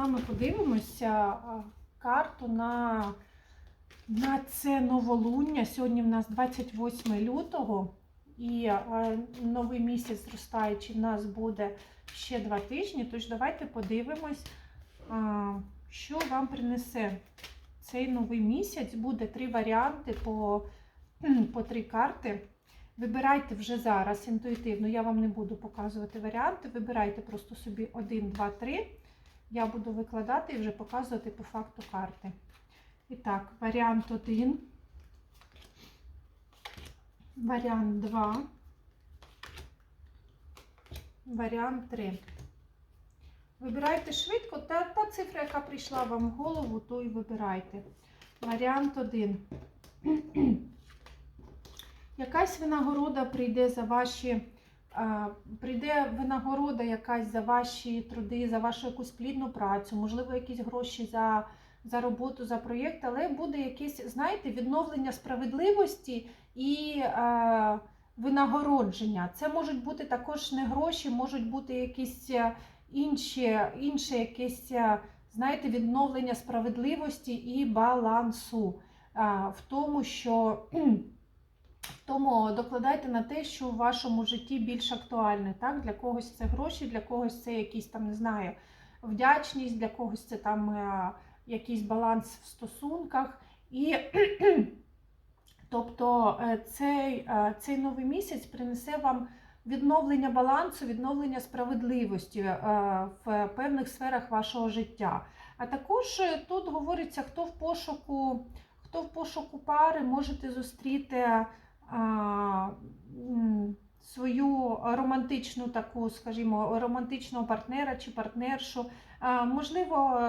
вами подивимося карту на, на це новолуння. Сьогодні в нас 28 лютого, і новий місяць зростаючий в нас буде ще два тижні. Тож давайте подивимось, що вам принесе цей новий місяць. Буде три варіанти по, по три карти. Вибирайте вже зараз інтуїтивно, я вам не буду показувати варіанти. Вибирайте просто собі 1, 2, 3. Я буду викладати і вже показувати по факту карти. І так, варіант 1, варіант 2, варіант 3. Вибирайте швидко, та, та цифра, яка прийшла вам в голову, то і вибирайте. Варіант 1. Якась винагорода прийде за ваші, прийде винагорода якась за ваші труди, за вашу якусь плідну працю, можливо, якісь гроші за, за роботу, за проєкт, але буде якесь, знаєте, відновлення справедливості і а, винагородження. Це можуть бути також не гроші, можуть бути якісь е, інші, інше якесь, е, знаєте, відновлення справедливості і балансу а, в тому, що. Тому докладайте на те, що в вашому житті більш актуальне. Так? Для когось це гроші, для когось це якісь там, не знаю, вдячність, для когось це там е, якийсь баланс в стосунках. І тобто е, цей, е, цей новий місяць принесе вам відновлення балансу, відновлення справедливості в певних сферах вашого життя. А також тут говориться, хто в пошуку, хто в пошуку пари можете зустріти свою романтичну таку, скажімо, романтичного партнера чи партнершу. Можливо,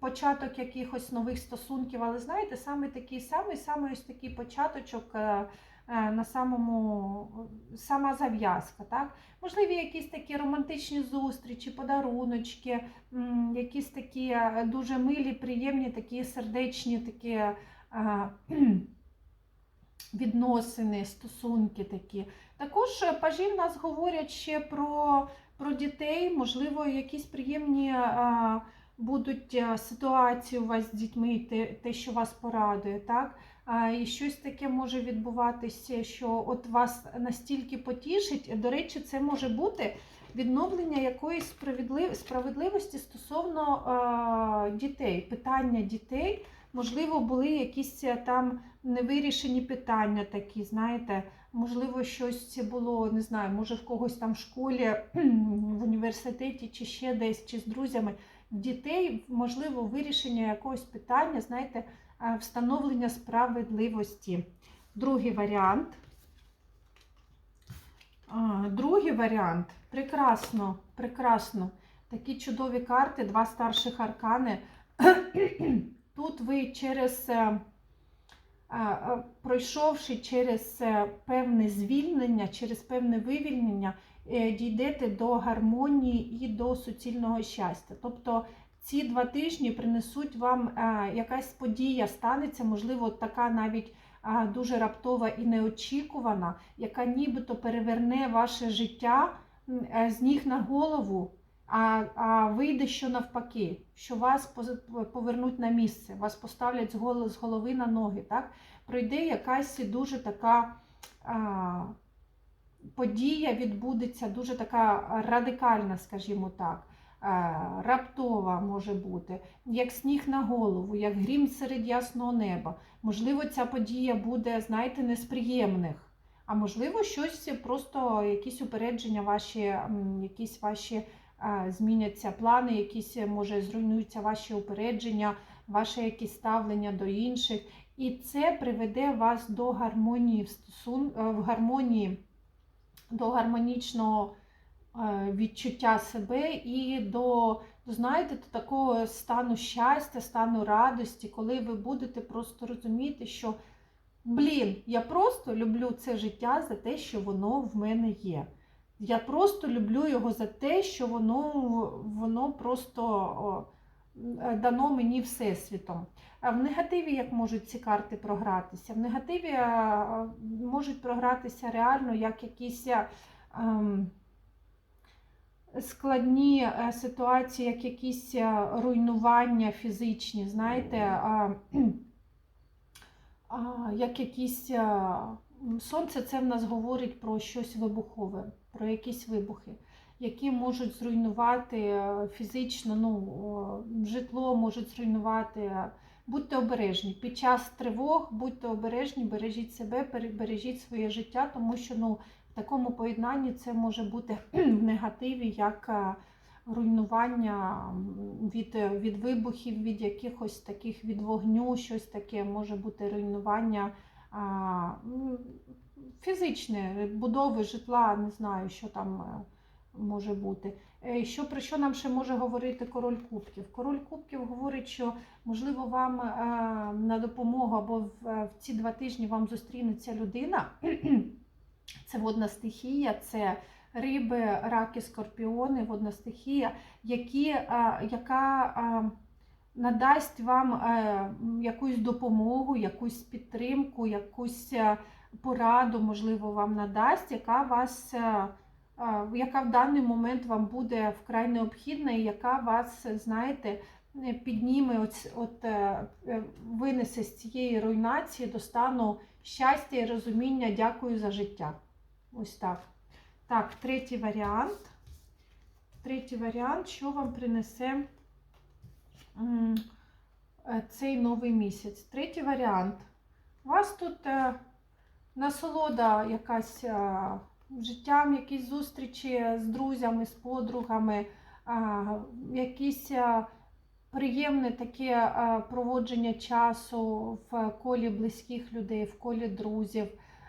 початок якихось нових стосунків, але знаєте, саме такий самий, саме ось такий початочок. е, е, На самому сама зав'язка, так? Можливі якісь такі романтичні зустрічі, подаруночки, якісь такі е, дуже милі, приємні, такі сердечні, такі відносини, стосунки такі. Також е, пажі в нас говорять ще про, про дітей, можливо, якісь приємні а, будуть ситуації у вас з дітьми, те, те що вас порадує. так? А, і щось таке може відбуватися, що от вас настільки потішить. До речі, це може бути відновлення якоїсь справедливості стосовно а, дітей, питання дітей. Можливо, були якісь е, там невирішені питання такі, знаєте, можливо, щось було, не знаю, може в когось там в школі, в університеті чи ще десь, чи з друзями. Дітей, можливо, вирішення якогось питання, знаєте, е, встановлення справедливості. Другий варіант. Другий варіант. Прекрасно, прекрасно. Такі чудові карти, два старших аркани. Тут ви через, е, е, пройшовши через е, певне звільнення, через певне вивільнення, е, дійдете до гармонії і до суцільного щастя. Тобто ці два тижні принесуть вам е, якась подія, станеться, можливо, така навіть е, дуже раптова і неочікувана, яка нібито переверне ваше життя е, з ніг на голову. А, а вийде, що навпаки, що вас повернуть на місце, вас поставлять з голови, на ноги. Так? Пройде якась дуже така а, подія, відбудеться, дуже така радикальна, скажімо так, а, раптова може бути, як сніг на голову, як грім серед ясного неба. Можливо, ця подія буде, знаєте, не з приємних. А можливо, щось просто якісь упередження, ваші, якісь ваші зміняться плани, якісь е, може зруйнуються ваші упередження, ваше якісь ставлення до інших. І це приведе вас до гармонії в стосун... е, в гармонії, до гармонічного е, відчуття себе і до, знаєте, до такого стану щастя, стану радості, коли ви будете просто розуміти, що блін, я просто люблю це життя за те, що воно в мене є. Я просто люблю його за те, що воно, воно просто е, дано мені всесвітом. А в негативі як можуть ці карти програтися? В негативі е, можуть програтися реально як якісь. е, ем, складні ситуації, як якісь руйнування фізичні, знаєте, а, а, як якісь. Сонце це в нас говорить про щось вибухове, про якісь вибухи, які можуть зруйнувати е, фізично, ну, житло можуть зруйнувати. Будьте обережні. Під час тривог будьте обережні, бережіть себе, бережіть своє життя, тому що ну, в такому поєднанні це може бути в негативі як е, руйнування від, е, від вибухів, від якихось таких від вогню, щось таке може бути руйнування фізичне, будови житла, не знаю, що там е, може бути. Е, Що про що нам ще може говорити король кубків? Король кубків говорить, що можливо вам е, на допомогу або в, ці два тижні вам зустрінеться людина. Це водна стихія, це риби, раки, скорпіони, водна стихія, які, яка надасть вам е, якусь допомогу, якусь підтримку, якусь е, пораду, можливо, вам надасть, яка вас. е, Яка в даний момент вам буде вкрай необхідна, і яка вас, знаєте, підніме, от, от, винесе з цієї руйнації до стану щастя і розуміння. Дякую за життя. Ось так. Так, третій варіант. Третій варіант, що вам принесе цей новий місяць. Третій варіант. У вас тут е, насолода якась е, життям, якісь зустрічі з друзями, з подругами, якісь е, приємне таке е, проводження часу в колі близьких людей, в колі друзів.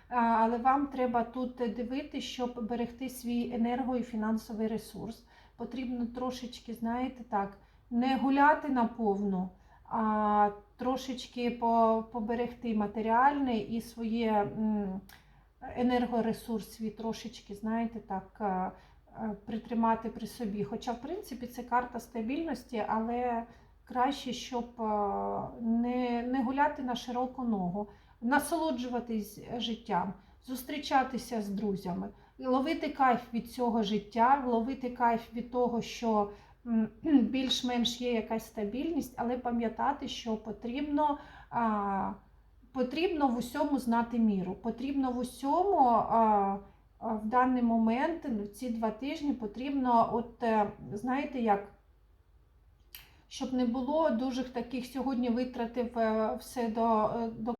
Але вам треба тут дивитися, щоб берегти свій енерго і фінансовий ресурс. Потрібно трошечки, знаєте, так, не гуляти наповну, а трошечки поберегти матеріальне і своє м, енергоресурс свій трошечки, знаєте, так, е, е, притримати при собі. Хоча, в принципі, це карта стабільності, але краще, щоб е, не, не гуляти на широку ногу, насолоджуватись життям, зустрічатися з друзями, ловити кайф від цього життя, ловити кайф від того, що більш-менш є якась стабільність, але пам'ятати, що потрібно. А, Потрібно в усьому знати міру. Потрібно в усьому а, а, в даний момент, в ці два тижні, потрібно, от е, знаєте як, щоб не було дуже таких сьогодні витратив е, все до, е, до